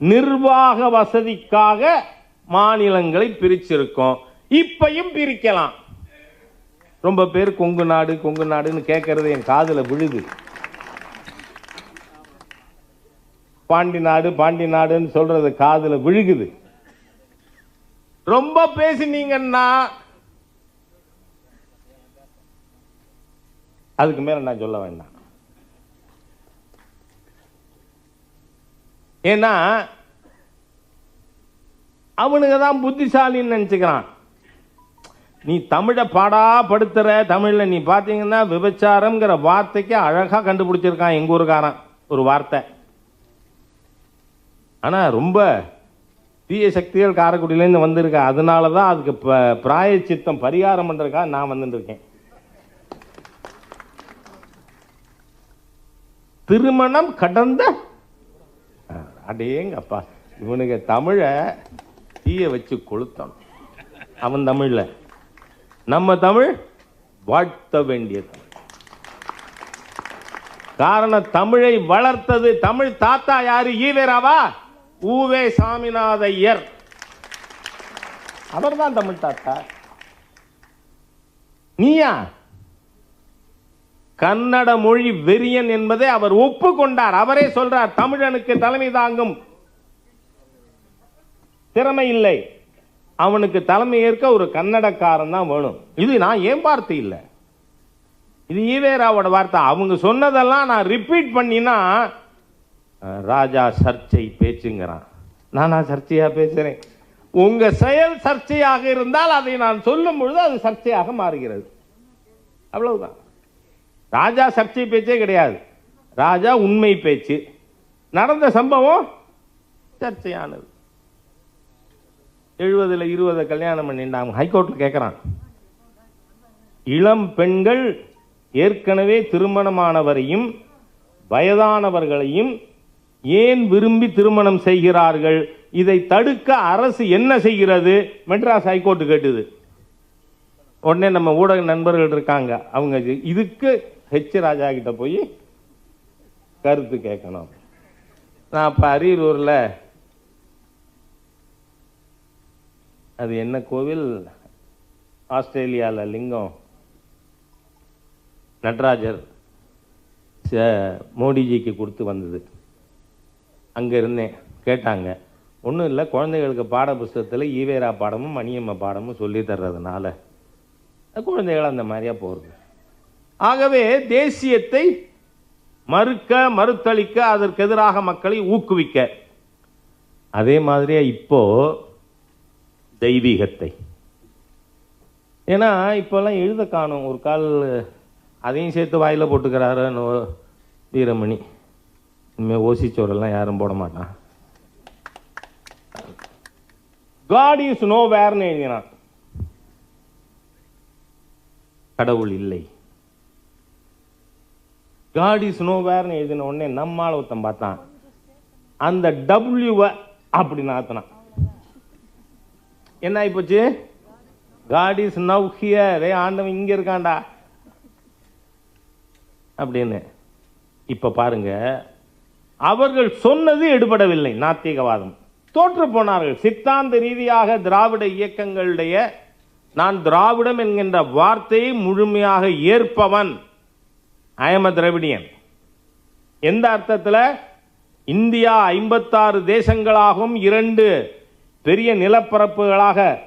நிர்வாக வசதிக்காக மாநிலங்களை பிரிச்சிருக்கோம். இப்பையும் பிரிக்கலாம். ரொம்ப பேர் கொங்கு நாடு கொங்கு நாடுன்னு கேட்கறது என் காதில் விழுது. பாண்டி நாடு பாண்டி நாடுன்னு சொல்றது காதில் விழுகுது. ரொம்ப பேசினீங்கன்னா அதுக்கு மேல நான் சொல்ல வேண்டாம். ஏன்னா அவனுங்க தான் புத்திசாலின்னு நினச்சிக்கிறான். நீ தமிழை பாடா படுத்துற தமிழில் நீ பார்த்தீங்கன்னா விபச்சாரம்ங்கிற வார்த்தைக்கு அழகாக கண்டுபிடிச்சிருக்கான் எங்கள் ஊருக்காரன் ஒரு வார்த்தை. ஆனால் ரொம்ப தீய சக்திகள் காரைக்குடியிலேருந்து வந்திருக்கா. அதனால தான் அதுக்கு ப பிராயச்சித்தம் பரிகாரம் பண்ணுறதுக்காக நான் வந்துருக்கேன் திருமணம் கடந்த அடேங்கப்பா. இவனுங்க தமிழை தீய வச்சு கொளுத்தணும். அவன் தமிழ்ல. நம்ம தமிழ் வாழ்த்த வேண்டிய தமிழ். காரணம் தமிழை வளர்த்தது தமிழ் தாத்தா யாரு? ஈவேராவா? ஊவே சாமிநாதையர். அவர்தான் தமிழ் தாத்தா. நீயா? கன்னட மொழி வெறியன் என்பதை அவர் ஒப்புக்கொண்டார். அவரே சொல்றார் தமிழனுக்கு தலைமை தாங்கும் திறமை இல்லை. அவனுக்கு தலைமை ஏற்க ஒரு கன்னடக்காரன் தான் வேணும். இது நான் ஏன் வார்த்தை இல்லை? இது ஈவேராவோட வார்த்தை. அவங்க சொன்னதெல்லாம் நான் ரிப்பீட் பண்ணினா ராஜா சர்ச்சை பேச்சுங்கிறான். நானா சர்ச்சையாக பேசுகிறேன் உங்கள் செயல் சர்ச்சையாக இருந்தால் அதை நான் சொல்லும் பொழுது அது சர்ச்சையாக மாறுகிறது. அவ்வளவுதான். ராஜா சர்ச்சை பேச்சே கிடையாது. ராஜா உண்மை பேச்சு. நடந்த சம்பவம் சர்ச்சையானது. எழுபதில் இருபதை கல்யாணம் பண்ணிட்டாங்க ஹைகோர்ட்டில் கேட்குறான் இளம் பெண்கள் ஏற்கனவே திருமணமானவரையும் வயதானவர்களையும் ஏன் விரும்பி திருமணம் செய்கிறார்கள்? இதை தடுக்க அரசு என்ன செய்கிறது? மெட்ராஸ் ஹைகோர்ட்டு கேட்டுது. உடனே நம்ம ஊடக நண்பர்கள் இருக்காங்க. அவங்க இதுக்கு ஹெச் ராஜா கிட்ட போய் கருத்து கேட்கணும் நான் இப்போ அரியலூரில் அது என்ன கோவில்? ஆஸ்திரேலியாவில் லிங்கம். நடராஜர் ச- மோடிஜிக்கு கொடுத்து வந்தது. அங்கே இருந்தேன். கேட்டாங்க. ஒன்றும் இல்லை குழந்தைகளுக்கு பாட புஸ்தகத்தில் ஈவேரா பாடமும் மணியம்மா பாடமும் சொல்லி தர்றதுனால. குழந்தைகள் அந்த மாதிரியா போகிறது ஆகவே தேசியத்தை மறுக்க மறுத்தளிக்க அதற்கு எதிராக மக்களை ஊக்குவிக்க. அதே மாதிரியே இப்போ தெய்வீகத்தை. ஏன்னா இப்போல்லாம் எழுத காணும். ஒரு கால் அதையும் சேர்த்து வாயில் போட்டுக்கிறாரு வீரமணி. இனிமேல் ஓசிச்சோரெல்லாம் யாரும் போட மாட்டான். காட் இஸ் நோ வேர்னு எழுதினான். கடவுள் இல்லை. காட் இஸ் நோவேர்னு எழுதின உடனே நம்மால் ஒருத்தன் பார்த்தான். அந்த டபிள்யூவை அப்படி நாத்தினான் என்ன ஆயிப்போச்சு? காட் இஸ் நவ் ஹியர் ஏ ஆண்டவன் இங்க இருக்கான்டா. அப்படின்னு. இப்போ பாருங்க. அவர்கள் சொன்னது எடுபடவில்லை. நாத்திகவாதம். தோற்று போனார்கள். சித்தாந்த ரீதியாக திராவிட இயக்கங்களுடைய நான் திராவிடம் என்கின்ற வார்த்தையை முழுமையாக ஏற்பவன். ஐஎம் திரவிடியன் எந்த அர்த்தத்தில்? இந்தியா ஐம்பத்தாறு தேசங்களாகவும் இரண்டு பெரிய நிலப்பரப்புகளாக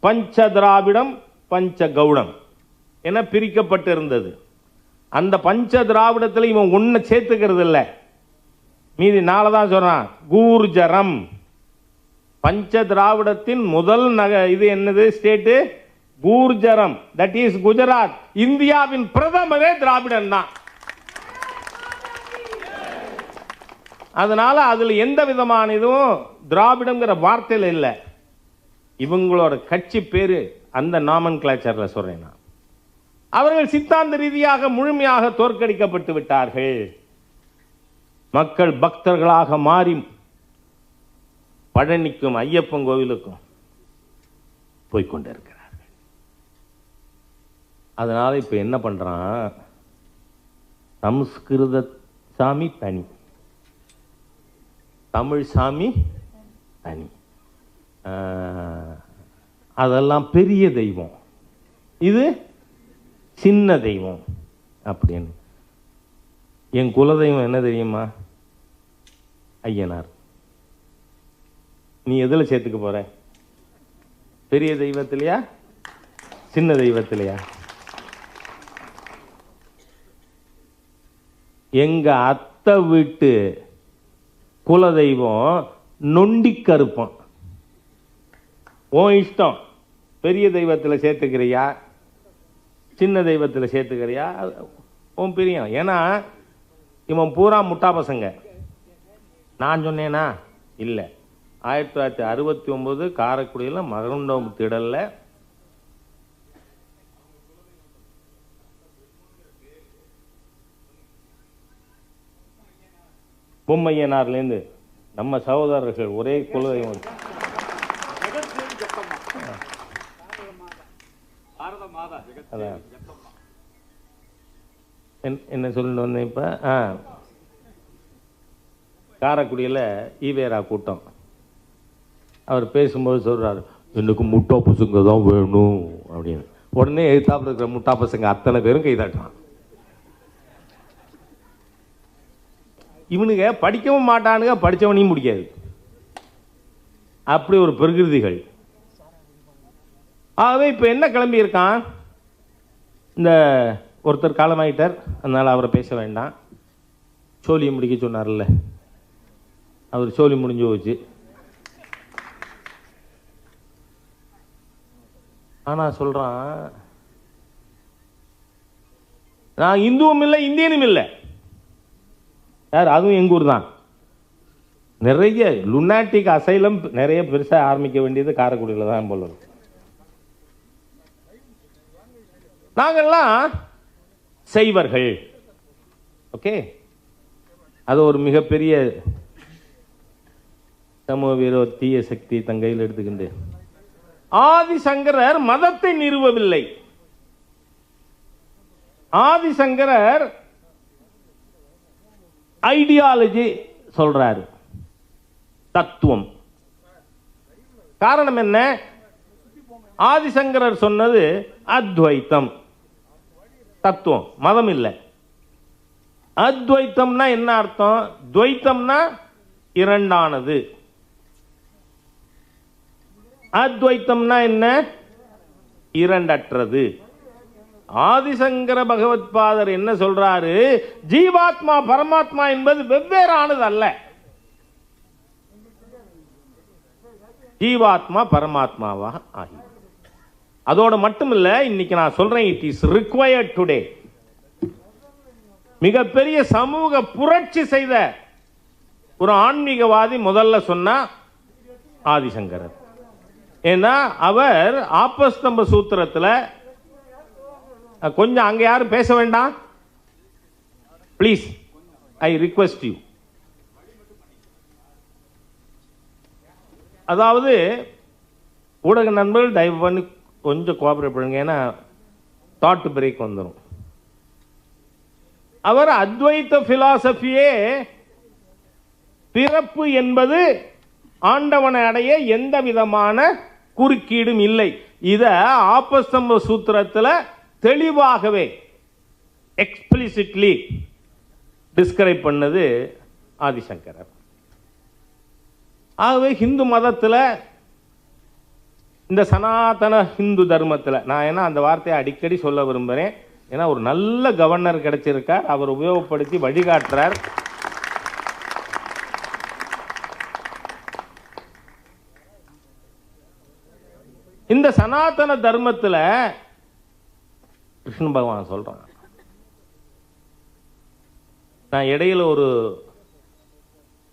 பஞ்ச திராவிடம் பஞ்ச கௌடம் என பிரிக்கப்பட்டிருந்தது. அந்த பஞ்ச திராவிடத்தில் இவன் ஒன்றை சேர்த்துக்கிறது இல்லை மீதி நாளை தான் சொல்கிறான் கூர்ஜரம். பஞ்ச திராவிடத்தின் முதல் நக இது என்னது? State? Gurjaram that is Gujarat இந்தியாவின் பிரதமரே திராவிடன் தான். அதனால அதுல எந்த விதமான இதுவும் திராவிடங்கிற வார்த்தையில் இல்லை. இவங்களோட கட்சி பேரு அந்த நாமன் கிளாச்சரில் சொல்றேன் நான். அவர்கள் சித்தாந்த ரீதியாக முழுமையாக தோற்கடிக்கப்பட்டு விட்டார்கள். மக்கள் பக்தர்களாக மாறி பழனிக்கும் ஐயப்பன் கோவிலுக்கும் போய்கொண்டிருக்கிறார் அதனால் இப்போ என்ன பண்ணுறான் சம்ஸ்கிருத சாமி தனி. தமிழ் சாமி தனி. அதெல்லாம் பெரிய தெய்வம். இது சின்ன தெய்வம் அப்படின்னு. என் குலதெய்வம் என்ன தெரியுமா? ஐயனார். நீ எதில் சேர்த்துக்க போற? பெரிய தெய்வத்திலையா? சின்ன தெய்வத்திலையா? எங்கள் அத்தை வீட்டு குலதெய்வம் நொண்டி கருப்பம். உன் இஷ்டம். பெரிய தெய்வத்தில் சேர்த்துக்கிறியா? சின்ன தெய்வத்தில் சேர்த்துக்கிறியா? அது உன் பிரியம். ஏன்னா இவன் பூரா முட்டா பசங்க. நான் சொன்னேனா? இல்லை. ஆயிரத்தி தொள்ளாயிரத்தி அறுபத்தி ஒம்பது காரைக்குடியில் மகருண்டம் திடலில் பொம்மையனார்லேருந்து நம்ம சகோதரர்கள் ஒரே குலதெய்வம் அதான். என்- என்ன சொல்லிட்டு வந்தேன் இப்போ? ஆ. காரைக்குடியில் ஈவேரா கூட்டம். அவர் பேசும்போது சொல்கிறார் எனக்கு முட்டா பசங்க தான் வேணும் அப்படின்னு. உடனே எழுத்தாப்பில் இருக்கிற முட்டா பசங்க அத்தனை பேரும் கைதாட்டுறான் இவனுங்க படிக்கவும் மாட்டானுங்க படிச்சவனையும் முடிக்காது அப்படி ஒரு பிரகிருதிகள். ஆகவே இப்போ என்ன கிளம்பி இருக்கான் இந்த ஒருத்தர் காலமாயிட்டார் அதனால் அவரை பேச வேண்டாம். சோழியை முடிக்க சொன்னார்ல. அவர் சோழி முடிஞ்சு போச்சு. ஆனா சொல்றான் நான் இந்துவும் இல்லை இந்தியனும் இல்லை. யார் அதுவும் எங்கூர் தான். நிறைய லுனாட்டிக் அசைலம் நிறைய பெருசா ஆரம்பிக்க வேண்டியது காரைக்குடியில் தான் போல இருக்கு. நாங்கெல்லாம் செய்வர்கள். ஓகே? அது ஒரு மிகப்பெரிய சமூக வீரோ தீய சக்தி தங்கையில் எடுத்துக்கிண்டு. ஆதிசங்கரர் மதத்தை நிறுவவில்லை. ஆதிசங்கரர் ஐடியாலஜி சொல்றாரு. தத்துவம். காரணம் என்ன? ஆதிசங்கரர் சொன்னது அத்வைத்தம். தத்துவம். மதம் இல்லை. அத்வைத்தம்னா என்ன அர்த்தம்? துவைத்தம்னா இரண்டானது. அத்வைத்தம்னா என்ன? இரண்டற்றது. ஆதிசங்கர பகவத்பாதர் என்ன சொல்றாரு? ஜீவாத்மா பரமாத்மா என்பது வெவ்வேறானது அல்ல. ஜீவாத்மா பரமாத்மாவா ஆகி. அதோட மட்டும் இல்ல இன்னைக்கு நான் சொல்றேன் இட் இஸ் ரிக்வயர்ட் டுடே மிகப்பெரிய சமூக புரட்சி செய்த ஒரு ஆன்மீகவாதி முதல்ல சொன்னா ஆதிசங்கரர். ஏன்னா அவர் ஆப்பஸ்தம்ப சூத்திரத்துல கொஞ்சம் அங்க யாரும் பேச வேண்டாம். ப்ளீஸ் ஐ ரிக்வெஸ்ட் யூ அதாவது ஊடக நண்பர்கள் தயவு பண்ணி கொஞ்சம் கோஆபரேட் பண்ணுங்க. ஏன்னா தாட் பிரேக் வந்துடும் அவர் அத்வைத்த பிலாசபியே பிறப்பு என்பது ஆண்டவனை அடைய எந்த விதமான குறுக்கீடும் இல்லை. இத ஆப்பஸ்தம்ப சூத்திரத்தில் தெளிவாகவே எக்ஸ்பிளிசிட்லி டிஸ்கிரைப் பண்ணது ஆதிசங்கரர் ஆகவே ஹிந்து மதத்தில் இந்த சனாதன ஹிந்து தர்மத்தில் நான் ஏன்னா அந்த வார்த்தையை அடிக்கடி சொல்ல விரும்புகிறேன் ஏன்னா ஒரு நல்ல கவர்னர் கிடைச்சிருக்கார் அவர் உபயோகப்படுத்தி வழிகாட்டுறார். இந்த சனாதன தர்மத்தில் கிருஷ்ண பகவான் சொல்கிறான் நான் இடையில் ஒரு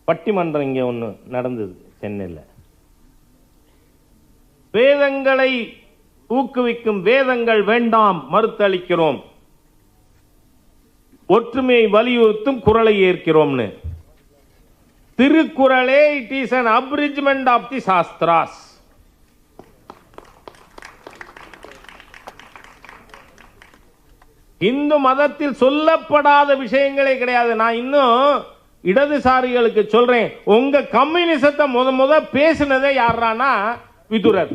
பட்டிமன்றம் இங்கே ஒன்று நடந்தது சென்னையில். வேதங்களை ஊக்குவிக்கும் வேதங்கள் வேண்டாம் மறுத்தளிக்கிறோம். ஒற்றுமையை வலியுறுத்தும் குரலை ஏற்கிறோம்னு. திருக்குறளே it is an abridgement of the shastras Hindu மதத்தில் சொல்லப்படாத விஷயங்களே கிடையாது. நான் இன்னும் இடதுசாரிகளுக்கு சொல்றேன். உங்க கம்யூனிசத்தை முத முத பேசினதே யாரானா விதுரர்.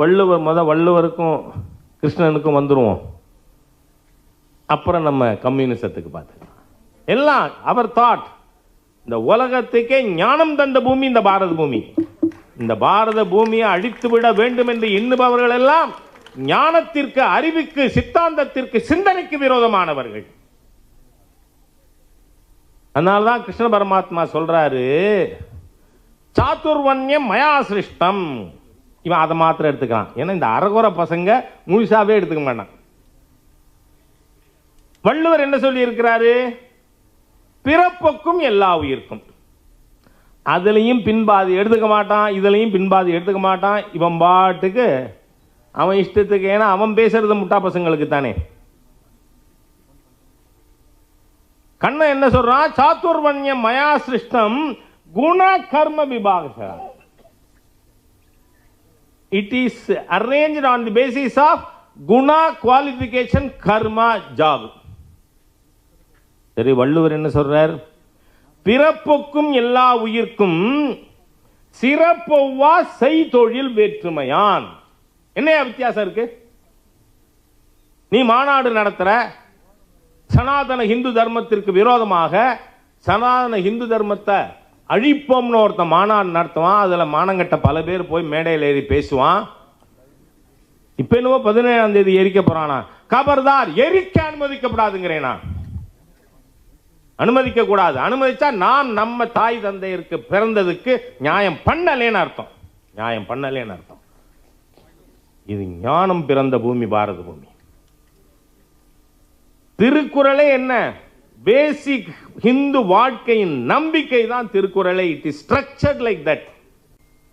வள்ளுவர் முத வள்ளுவருக்கும் கிருஷ்ணனுக்கும் வந்துருவோம். அப்புறம் நம்ம கம்யூனிசத்துக்கு பார்த்துக்கலாம். எல்லாம் அவர் தாட் இந்த உலகத்துக்கே ஞானம் தந்த பூமி இந்த பாரத பூமி. இந்த பாரத பூமியை அழித்து விட வேண்டும் என்று எண்ணுபவர்கள் எல்லாம் ஞானத்திற்கு அறிவுக்கு சித்தாந்தத்திற்கு சிந்தனைக்கு விரோதமானவர்கள். அதனால்தான் கிருஷ்ண பரமாத்மா சொல்றாரு சாத்துர்வன்யம் மயா சிருஷ்டம் இவன் அதை மாத்திரம் எடுத்துக்கலாம் ஏன்னா இந்த அரகுர பசங்க முழுசாவே எடுத்துக்க மாட்டான். வள்ளுவர் என்ன சொல்லி இருக்கிறாரு பிறப்புக்கும் எல்லா உயிர்க்கும். அதுலேயும் பின்பாதி எடுத்துக்க மாட்டான் இதுலேயும் பின்பாதி எடுத்துக்க மாட்டான். இவன் பாட்டுக்கு அவன் இஷ்டத்துக்கு ஏன்னா அவன் பேசுறது முட்டா பசங்களுக்கு தானே. கண்ணன் என்ன சொல்றான்? சாத்துர்வன்யம் மயா சிருஷ்டம் குண கர்ம விபாக it is arrange on the basis of guna qualification karma job சரி வள்ளுவர் என்ன சொல்றார்? பிறப்புக்கும் எல்லா உயிர்க்கும் சிறப்பொவ்வா செய்தொழில் வேற்றுமையான். என்னையா வித்தியாசம் இருக்கு? நீ மாநாடு நடத்துற சனாதன ஹிந்து தர்மத்திற்கு விரோதமாக சனாதன ஹிந்து தர்மத்தை அழிப்போம்னு ஒருத்தன் மாநாடு நடத்துவான் அதில் மானங்கட்ட பல பேர் போய் மேடையில் ஏறி பேசுவான். இப்ப என்னவோ பதினேழாம் தேதி எரிக்க போறானா? கபர்தார் எரிக்க அனுமதிக்கப்படாதுங்கிறேன் நான். அனுமதிக்க கூடாது அனுமதிச்சா நான் நம்ம தாய் தந்தையருக்கு பிறந்ததுக்கு நியாயம் பண்ணலேன்னு அர்த்தம். நியாயம் பண்ணலேன்னு அர்த்தம். இது ஞானம் பிறந்த பூமி பாரத பூமி. திருக்குறளே என்ன? பேசிக் ஹிந்து வாழ்க்கையின் நம்பிக்கை தான் திருக்குறளை. It is structured like that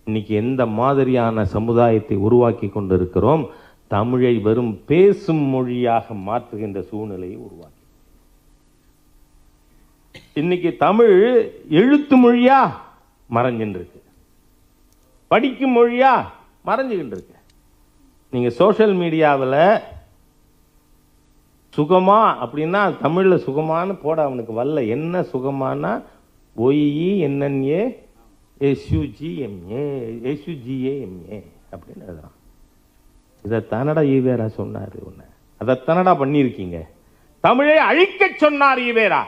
இன்னைக்கு எந்த மாதிரியான சமுதாயத்தை உருவாக்கி கொண்டிருக்கிறோம்? தமிழை வெறும் பேசும் மொழியாக மாற்றுகின்ற சூழ்நிலையை உருவாக்கி இன்னைக்கு தமிழ் எழுத்து மொழியா மறைஞ்சின்றிருக்கு. இருக்கு படிக்கும் மொழியா மறைஞ்சுக்கிட்டு நீங்கள் சோஷியல் மீடியாவில் சுகமா அப்படின்னா தமிழில் சுகமான்னு போட அவனுக்கு வரல. என்ன சுகமானா ஒய்இ என்என்ஏ எஸ்யூஜிஎம்ஏ எஸ்யூஜிஏஎம்ஏ அப்படின்னு எழுதுறான். இதை தன்னடா ஈவேரா சொன்னார் உன்னை. அதை தன்னடா பண்ணியிருக்கீங்க. தமிழை அழிக்க சொன்னார் ஈவேரா.